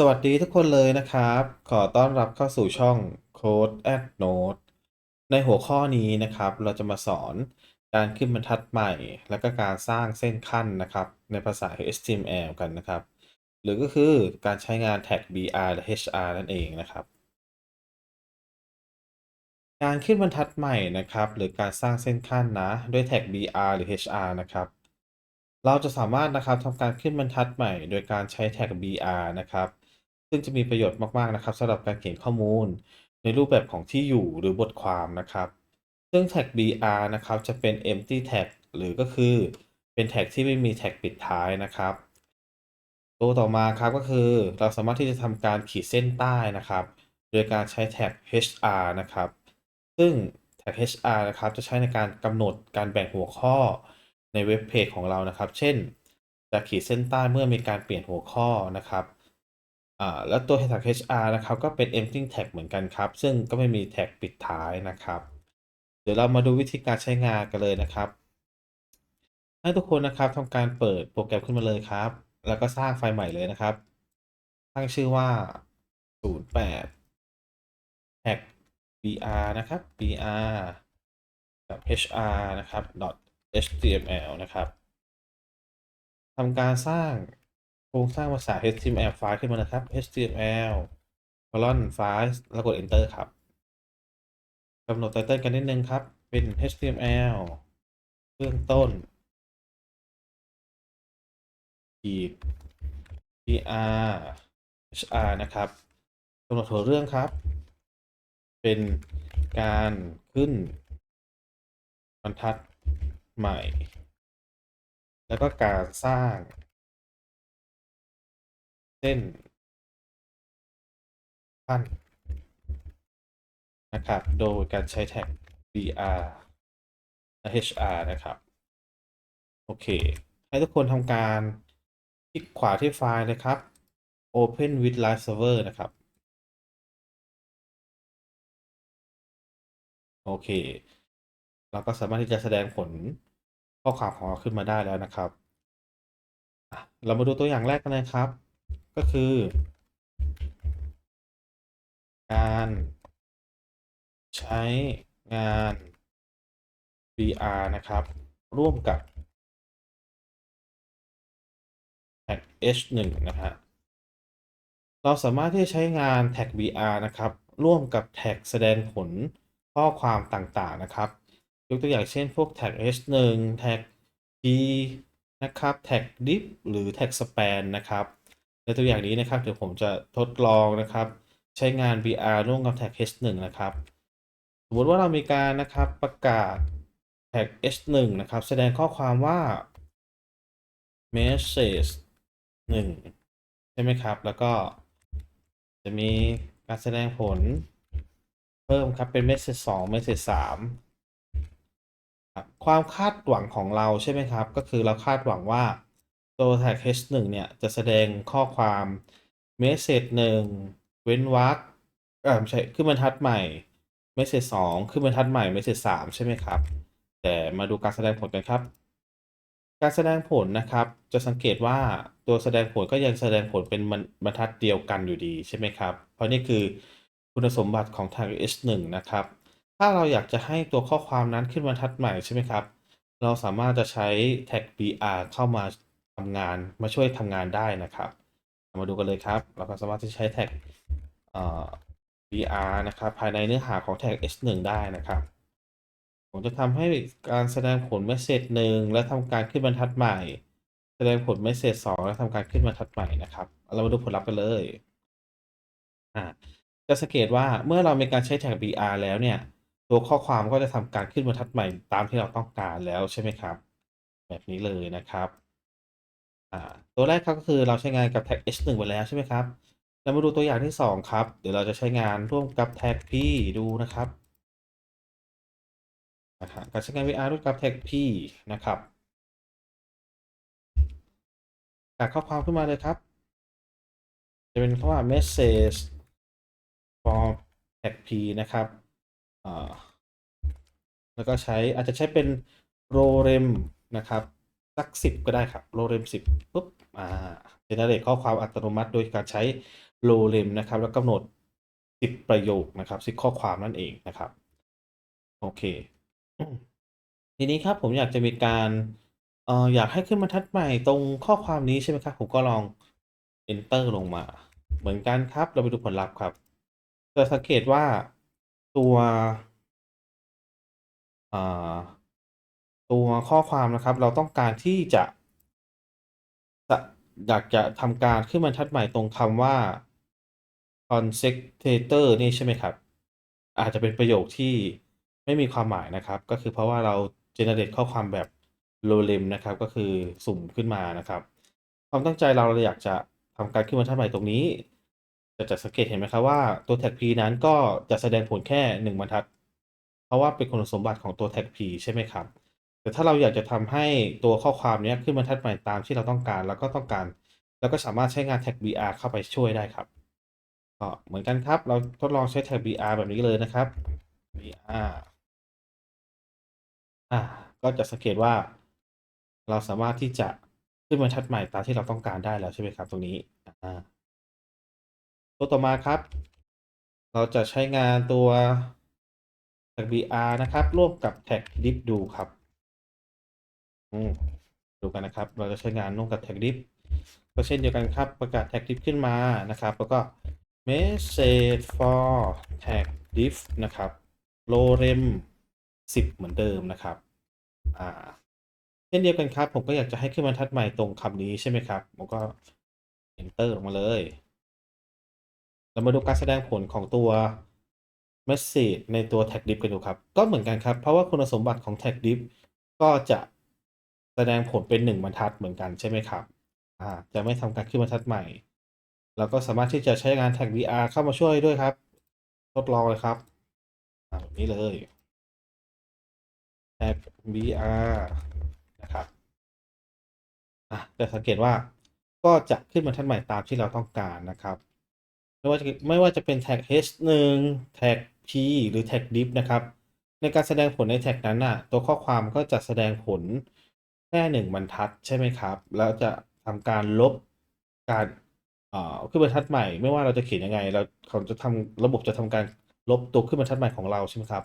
สวัสดีทุกคนเลยนะครับ ขอต้อนรับเข้าสู่ช่อง Code at Note ในหัวข้อนี้นะครับ เราจะมาสอนการขึ้นบรรทัดใหม่ และก็การสร้างเส้นขั้นนะครับ ในภาษา HTML กันนะครับ หรือก็คือการใช้งานแท็ก BR และ HR นั่นเองนะครับ การขึ้นบรรทัดใหม่นะครับ หรือการสร้างเส้นขั้นนะด้วยแท็ก BR หรือ HR นะครับเราจะสามารถนะครับทำการขึ้นบรรทัดใหม่ โดยการใช้แท็ก BR นะครับ ซึ่งจะมีประโยชน์มากๆนะครับสำหรับการเขียนข้อมูล ในรูปแบบของที่อยู่หรือบทความนะครับ ซึ่งแท็ก BR นะครับจะเป็น empty tag หรือก็คือเป็นแท็กที่ไม่มีแท็กปิดท้ายนะครับ ตัวต่อมาครับก็คือเราสามารถที่จะทำการขีดเส้นใต้นะครับ โดยการใช้แท็ก HR นะครับ ซึ่งแท็ก HR นะครับจะใช้ในการกำหนดการแบ่งหัวข้อในเว็บเพจของเรานะครับ เช่นจะขีดเส้นใต้เมื่อมีการเปลี่ยนหัวข้อนะครับ อ่าแล้วตัวแท็ก HR นะครับก็เป็น empty tag เหมือนกันครับ ซึ่งก็ไม่มีแท็กปิดท้ายนะครับ เดี๋ยวเรามาดูวิธีการใช้งานกันเลยนะครับ ให้ทุกคนนะครับทำการเปิดโปรแกรมขึ้นมาเลยครับ แล้วก็สร้างไฟล์ใหม่เลยนะครับ ตั้งชื่อว่า 08 tag br นะครับ br กับ hr นะครับ html นะครับทำการสร้าง โครงสร้างภาษา html ไฟล์ขึ้นมานะครับ html colon file แล้วกด enter ครับกำหนดไตเติลกันนิดนึงครับ เป็น html เบื้องต้นขีด br hr นะครับกำหนดหัวเรื่องครับ เป็นการขึ้นบรรทัดใหม่ แล้วก็การสร้าง เส้นขั้นนะครับ โดยการใช้แท็ก br และ hr นะครับ โอเค ให้ทุกคนทำการคลิกขวาที่ไฟล์นะครับ Open with Live Server นะครับ โอเค เราก็สามารถที่จะแสดงผลข้อความของเราขึ้นมาได้แล้วนะครับ เรามาดูตัวอย่างแรกกันเลยครับ ก็คือ การใช้งาน BR นะครับ ร่วมกับแท็ก h1 นะฮะเราสามารถที่จะใช้งานแท็ก BR นะครับ ร่วมกับแท็กแสดงผลข้อความต่างๆนะครับ ยกตัวอย่างเช่นพวกแท็ก h1 แท็ก p นะครับ แท็ก div หรือแท็ก span นะครับ ในตัวอย่างนี้นะครับ เดี๋ยวผมจะทดลองนะครับ ใช้งาน BR ร่วมกับแท็ก h1 นะครับ สมมติว่าเรามีการนะครับประกาศแท็ก h1 นะครับ แสดงข้อความว่า message 1 ใช่ไหมครับ แล้วก็จะมีการแสดงผลเพิ่มครับเป็น message 2 message 3ครับความคาดหวังของเราใช่ไหมครับ ก็คือเราคาดหวังว่า ตัว tag h1 เนี่ยจะแสดงข้อความ message 1เว้นวรรคเออไม่ใช่ขึ้นบรรทัดใหม่ message 2ขึ้นบรรทัดใหม่ message 3ใช่ไหมครับ แต่มาดูการแสดงผลกันครับ การแสดงผลนะครับ จะสังเกตว่าตัวแสดงผลก็ยังแสดงผลเป็นบรรบรรทัดเดียวกันอยู่ดีใช่ไหมครับ เพราะนี่คือคุณสมบัติของทาง H1 นะครับ ถ้าเราอยากจะให้ตัวข้อความนั้นขึ้นบรรทัดใหม่ใช่ไหมครับ เราสามารถจะใช้แท็ก br เข้ามา ทำงานมาช่วยทำงานได้นะครับ มาดูกันเลยครับ เราก็สามารถที่ใช้แท็กเอ่อ br นะครับ ภายในเนื้อหาของแท็ก h1 ได้นะครับ ผมจะทำให้การแสดงผลเมสเซจหนึ่งและทำการขึ้นบรรทัดใหม่ แสดงผลเมสเซจสองและทำการขึ้นบรรทัดใหม่นะครับ เรามาดูผลลัพธ์กันเลยอ่าจะสังเกตว่าเมื่อเรามีการใช้แท็ก br แล้วเนี่ย ตัวข้อความก็จะทำการขึ้นบรรทัดใหม่ตามที่เราต้องการแล้วใช่ไหมครับ แบบนี้เลยนะครับ อ่าตัวแรกครับก็คือเราใช้งานกับแท็ก h1 ไปแล้วใช่ไหมครับเรามาดูตัวอย่างที่สองครับ เดี๋ยวเราจะใช้งานร่วมกับแท็ก p ดูนะครับนะครับการใช้งาน VR ร่วมกับแท็ก P นะครับอ่านข้อความขึ้นมาเลยครับ จะเป็นคำว่า message from tag P นะครับแล้วก็ใช้อาจจะใช้เป็น rorem นะครับ สักสิบก็ได้ครับ rorem สิบปุ๊บอ่า generate ข้อความอัตโนมัติโดยการใช้โลเลมนะครับ แล้วกำหนด10ประโยคนะครับ10ข้อความนั่นเองนะครับ โอเค ทีนี้ครับผมอยากจะมีการเอ่ออยากให้ขึ้นบรรทัดใหม่ตรงข้อความนี้ใช่ไหมครับ ผมก็ลอง enter ลงมา เหมือนกันครับ เราไปดูผลลัพธ์ครับ จะสังเกตว่าตัวอ่า ตัวข้อความนะครับ เราต้องการที่จะอยากจะทำการขึ้นบรรทัดใหม่ตรงคำว่า consecutor นี่ใช่ไหมครับ อาจจะเป็นประโยคที่ไม่มีความหมายนะครับ ก็คือเพราะว่าเรา generate ข้อความแบบ low lem นะครับ ก็คือสุ่มขึ้นมานะครับ ความตั้งใจเราเราอยากจะทำการขึ้นบรรทัดใหม่ตรงนี้แต่จะสังเกตเห็นไหมครับว่าตัว tag p นั้นก็จะแสดงผลแค่ 1 บรรทัด เพราะว่าเป็นคุณสมบัติของตัว tag p ใช่ไหมครับ แต่ถ้าเราอยากจะทำให้ตัวข้อความเนี้ยขึ้นบรรทัดใหม่ตามที่เราต้องการ แล้วก็ต้องการ แล้วก็สามารถใช้งาน tag br เข้าไปช่วยได้ครับก็เหมือนกันครับ เราทดลองใช้ tag br แบบนี้เลยนะครับ br อ่าก็จะสังเกตว่า เราสามารถที่จะขึ้นบรรทัดใหม่ตามที่เราต้องการได้แล้วใช่ไหมครับตรงนี้อ่าตัวต่อมาครับ เราจะใช้งานตัว tag br นะครับ ร่วมกับ tag div ดูครับ ดูกันนะครับ เราจะใช้งานร่วมกับ tag div ก็เช่นเดียวกันครับประกาศ tag div ขึ้นมานะครับ แล้วก็ message for tag div นะครับ lorem 10 เหมือนเดิมนะครับอ่าเช่นเดียวกันครับ ผมก็อยากจะให้ขึ้นบรรทัดใหม่ตรงคำนี้ใช่ไหมครับ ผมก็ enter ลงมาเลย เรามาดูการแสดงผลของตัว message ในตัว tag div กันดูครับ ก็เหมือนกันครับ เพราะว่าคุณสมบัติของ tag div ก็จะ แสดงผลเป็น1บรรทัดเหมือนกันใช่ไหมครับอ่าจะไม่ทำการขึ้นบรรทัดใหม่เราก็สามารถที่จะใช้งาน tag br เข้ามาช่วยด้วยครับ ทดลองเลยครับแบบนี้เลย tag br นะครับอะจะสังเกตว่าก็จะขึ้นบรรทัดใหม่ตามที่เราต้องการนะครับ ไม่ว่าจะไม่ว่าจะเป็น tag h1 tag p หรือ tag div นะครับ ในการแสดงผลในแท็กนั้นน่ะ ตัวข้อความก็จะแสดงผล แค่หนึ่งบรรทัด ใช่ไหมครับ แล้วจะทำการลบการ เอ่อ ขึ้นบรรทัดใหม่ ไม่ว่าเราจะเขียนยังไง เรา เขาจะทำ ระบบจะทำการลบตัวขึ้นบรรทัดใหม่ของเรา ใช่ไหมครับ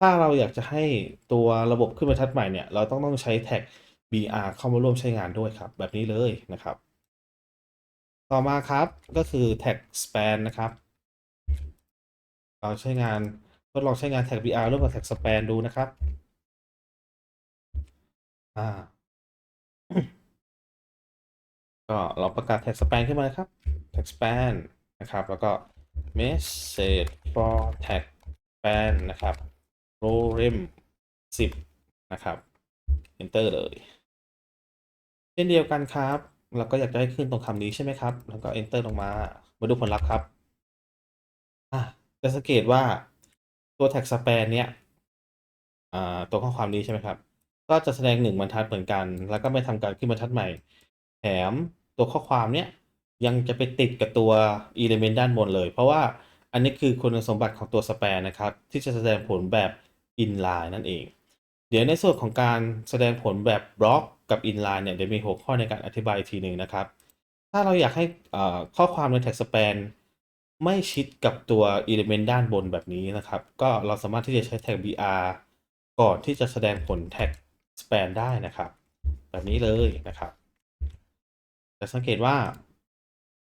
ถ้าเราอยากจะให้ตัวระบบขึ้นบรรทัดใหม่เนี่ย เราต้อง ต้องใช้แท็ก br เข้ามาร่วมใช้งานด้วยครับ แบบนี้เลยนะครับ ต่อมาครับ ก็คือ tag span นะครับ เราใช้งาน ทดลองใช้งาน tag br ร่วมกับ tag span ดูนะครับ อ่า ก็เราประกาศ tag span ขึ้นมาครับ tag span นะครับ แล้วก็ message for tag span นะครับ lorem 10 นะครับ enter เลย เช่นเดียวกันครับ เราก็อยากจะให้ขึ้นตรงคำนี้ใช่ไหมครับ แล้วก็ enter ลงมา มาดูผลลัพธ์ครับอะจะสังเกตว่าตัว tag span เนี้ยอ่าตัวข้อความนี้ใช่ไหมครับ ก็จะแสดงหนึ่งบรรทัดเหมือนกัน แล้วก็ไม่ทำการขึ้นบรรทัดใหม่ แถมตัวข้อความเนี้ยยังจะไปติดกับตัว element ด้านบนเลย เพราะว่าอันนี้คือคุณสมบัติของตัว span นะครับ ที่จะแสดงผลแบบ inline นั่นเอง เดี๋ยวในส่วนของการแสดงผลแบบบล็อกกับ inline เนี่ยเดี๋ยวมีหัวข้อในการอธิบายอีกทีหนึ่งนะครับ ถ้าเราอยากให้อ่าข้อความใน tag span ไม่ชิดกับตัว element ด้านบนแบบนี้นะครับ ก็เราสามารถที่จะใช้ tag br ก่อนที่จะแสดงผลแท็ก tag span ได้นะครับ แบบนี้เลยนะครับจะสังเกตว่า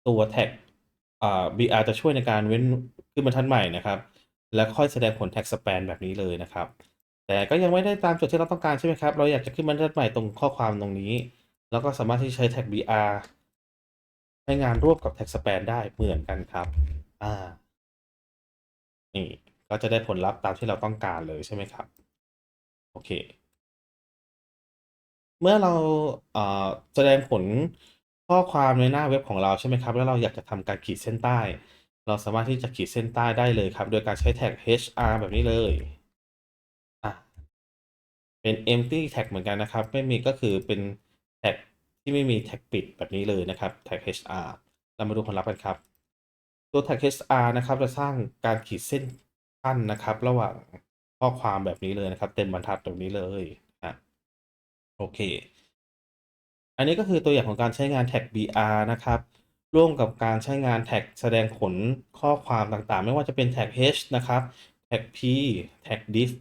ตัว tag อ่า br จะช่วยในการเว้นขึ้นบรรทัดใหม่นะครับ แล้วค่อยแสดงผล tag span แบบนี้เลยนะครับ แต่ก็ยังไม่ได้ตามจุดที่เราต้องการใช่ไหมครับ เราอยากจะขึ้นบรรทัดใหม่ตรงข้อความตรงนี้ แล้วก็สามารถที่ใช้ tag br ใช้งานร่วมกับ tag span ได้เหมือนกันครับ อ่า นี่ก็จะได้ผลลัพธ์ตามที่เราต้องการเลยใช่ไหมครับ โอเค เมื่อเราเอ่อแสดงผลข้อความในหน้าเว็บของเราใช่ไหมครับ แล้วเราอยากจะทำการขีดเส้นใต้ เราสามารถที่จะขีดเส้นใต้ได้เลยครับ โดยการใช้แท็ก hr แบบนี้เลยอะเป็น empty tag เหมือนกันนะครับ ไม่มีก็คือเป็นแท็กที่ไม่มีแท็กปิดแบบนี้เลยนะครับแท็ก hr เรามาดูผลลัพธ์กันครับ ตัวแท็ก hr นะครับจะสร้างการขีดเส้นขั้นนะครับ ระหว่างข้อความแบบนี้เลยนะครับ เต็มบรรทัดตรงนี้เลย โอเค อันนี้ก็คือตัวอย่างของการใช้งาน tag br นะครับ ร่วมกับการใช้งานแท็กแสดงผลข้อความต่างๆ ไม่ว่าจะเป็นแท็ก h นะครับ แท็ก p แท็ก diff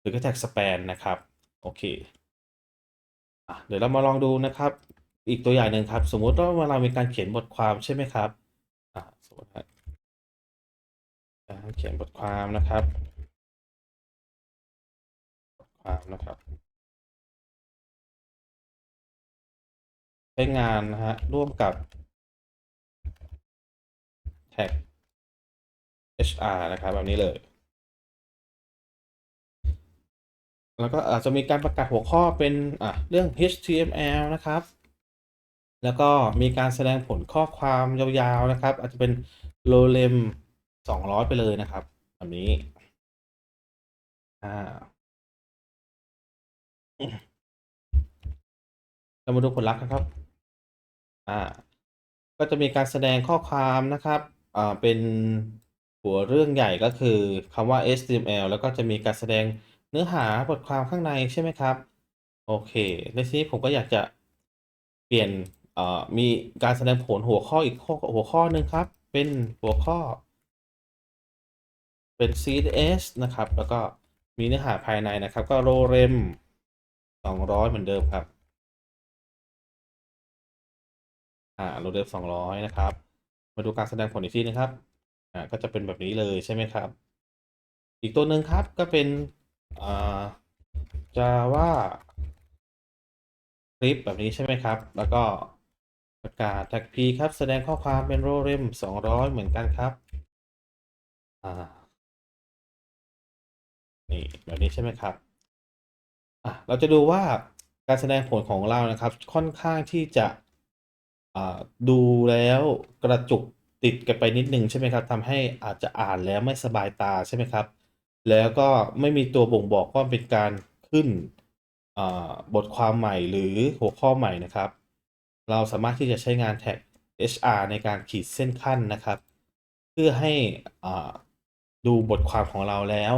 หรือก็แท็ก span นะครับ โอเคอเดี๋ยวเรามาลองดูนะครับ อีกตัวอย่างหนึ่งครับ สมมุติว่าเวลามีการเขียนบทความใช่ไหมครับสมมติเขียนบทความนะครับ บทความนะครับ ช้งานนะฮะ ร่วมกับแท็ก HR นะครับ แบบนี้เลย แล้วก็อาจจะมีการประกาศหัวข้อเป็นอะเรื่อง HTML นะครับ แล้วก็มีการแสดงผลข้อความยาวๆนะครับ อาจจะเป็น low lem 200 ไปเลยนะครับ แบบนี้ อ่าเรามาดูผลลัพธ์กันครับ ก็จะมีการแสดงข้อความนะครับอ่าเป็นหัวเรื่องใหญ่ก็คือคำว่า HTML แล้วก็จะมีการแสดงเนื้อหาบทความข้างในใช่ไหมครับ โอเคในที่นี้ผมก็อยากจะเปลี่ยนมีการแสดงผลหัวข้ออีกข้อหัวข้อหนึ่งครับ เป็นหัวข้อ เป็น CSS นะครับ แล้วก็มีเนื้อหาภายในนะครับ ก็ row rem 200 เหมือนเดิมครับ อ่า row rem 200นะครับ มาดูการแสดงผลอีกทีนะครับ อ่า ก็จะเป็นแบบนี้เลยใช่ไหมครับ อีกตัวหนึ่งครับก็เป็น อ่า Java คลิปแบบนี้ใช่ไหมครับ แล้วก็ประกาศ tag p ครับ แสดงข้อความเป็น row rem 200เหมือนกันครับ อ่า นี่แบบนี้ใช่ไหมครับ อะ เราจะดูว่าการแสดงผลของเรานะครับ ค่อนข้างที่จะ อ่าดูแล้วกระจุกติดกันไปนิดนึงใช่ไหมครับทำให้อาจจะอ่านแล้วไม่สบายตาใช่ไหมครับ แล้วก็ไม่มีตัวบ่งบอกว่าเป็นการขึ้นอ่าบทความใหม่หรือหัวข้อใหม่นะครับ เราสามารถที่จะใช้งานแท็ก HR ในการขีดเส้นขั้นนะครับ เพื่อให้อ่าดูบทความของเราแล้ว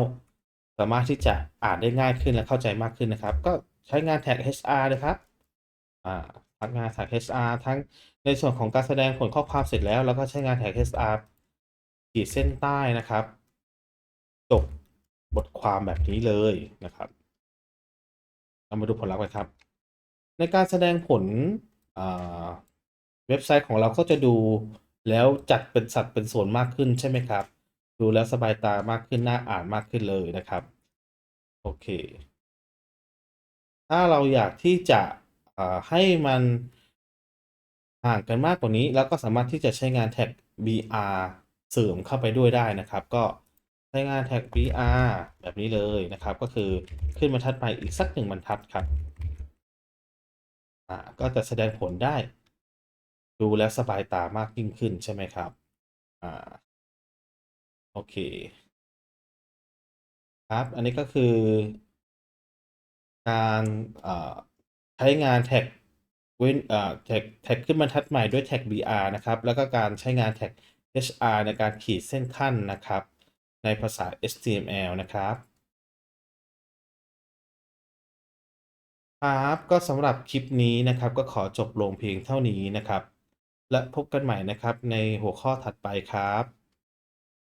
สามารถที่จะอ่านได้ง่ายขึ้นและเข้าใจมากขึ้นนะครับ ก็ใช้งานแท็ก HR เลยครับอ่า ทักงานแท็ก HR ทั้งในส่วนของการแสดงผลข้อความเสร็จแล้ว แล้วก็ใช้งานแท็ก HR ขีดเส้นใต้นะครับ จบบทความแบบนี้เลยนะครับเรามาดูผลลัพธ์กันครับ ในการแสดงผลเว็บไซต์ของเราก็จะดูแล้วจัดเป็นสัดเป็นส่วนมากขึ้นใช่ไหมครับ ดูแล้วสบายตามากขึ้นน่าอ่านมากขึ้นเลยนะครับ โอเค ถ้าเราอยากที่จะ ให้มันห่างกันมากกว่านี้ แล้วก็สามารถที่จะใช้งานแท็ก BR เสริมเข้าไปด้วยได้นะครับ ก็ใช้งานแท็ก BR แบบนี้เลยนะครับ ก็คือขึ้นบรรทัดใหม่อีกสักหนึ่งบรรทัดครับอ่าก็จะแสดงผลได้ ดูแล้วสบายตามากยิ่งขึ้นใช่ไหมครับอ่าโอเค ครับ อันนี้ก็คือการอ่า ใช้งานแท็กเว้นอ่าแท็กแท็กขึ้นบรรทัดใหม่ด้วยแท็ก BR นะครับ แล้วก็การใช้งานแท็ก HR ในการขีดเส้นขั้นนะครับ ในภาษา HTML นะครับครับก็สำหรับคลิปนี้นะครับก็ขอจบลงเพียงเท่านี้นะครับ และพบกันใหม่นะครับในหัวข้อถัดไปครับ